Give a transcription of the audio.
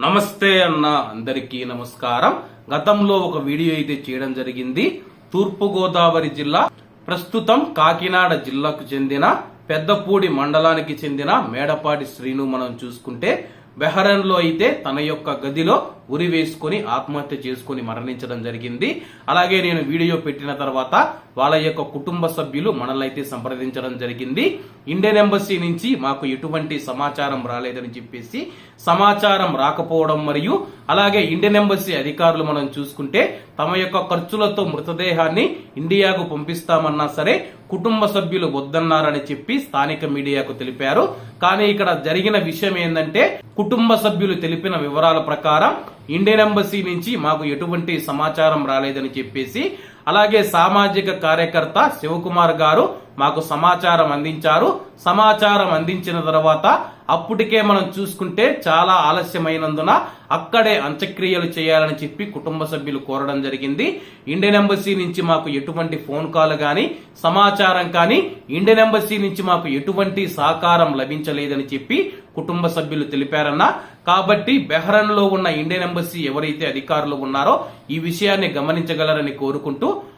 నమస్తే అన్న అందరికీ నమస్కారం. గతంలో ఒక వీడియో అయితే చేయడం జరిగింది. తూర్పు గోదావరి జిల్లా ప్రస్తుతం కాకినాడ జిల్లాకు చెందిన పెద్దపూడి మండలానికి చెందిన మేడపాటి శ్రీను మనం చూసుకుంటే బెహరన్లో అయితే తన యొక్క గదిలో ఉరి వేసుకొని ఆత్మహత్య చేసుకొని మరణించడం జరిగింది. అలాగే నేను వీడియో పెట్టిన తర్వాత వాళ్ళ యొక్క కుటుంబ సభ్యులు మనల్ని సంప్రదించడం జరిగింది. ఇండియన్ ఎంబసీ నుంచి మాకు ఎటువంటి సమాచారం రాలేదని చెప్పేసి సమాచారం రాకపోవడం మరియు అలాగే ఇండియన్ ఎంబసీ అధికారులు మనం చూసుకుంటే తమ యొక్క ఖర్చులతో మృతదేహాన్ని ఇండియాకు పంపిస్తామన్నా సరే కుటుంబ సభ్యులు వద్దన్నారని చెప్పి స్థానిక మీడియాకు తెలిపారు. కానీ ఇక్కడ జరిగిన విషయం ఏంటంటే కుటుంబ సభ్యులు తెలిపిన వివరాల ప్రకారం ఇండియన్ ఎంబసీ నుంచి మాకు ఎటువంటి సమాచారం రాలేదని చెప్పేసి అలాగే సామాజిక కార్యకర్త శివకుమార్ గారు మాకు సమాచారం అందించారు. సమాచారం అందించిన తర్వాత అప్పటికే మనం చూసుకుంటే చాలా ఆలస్యమైనందున అక్కడే అంత్యక్రియలు చేయాలని చెప్పి కుటుంబ సభ్యులు కోరడం జరిగింది. ఇండియన్ ఎంబసీ నుంచి మాకు ఎటువంటి ఫోన్ కాల్ కానీ సమాచారం కానీ ఇండియన్ ఎంబసీ నుంచి మాకు ఎటువంటి సహకారం లభించలేదని చెప్పి కుటుంబ సభ్యులు తెలిపారన్న. కాబట్టి బెహ్రన్లో ఉన్న ఇండియన్ ఎంబసీ ఎవరైతే అధికారులు ఉన్నారో ఈ విషయాన్ని గమనించగలరని కోరుకుంటూ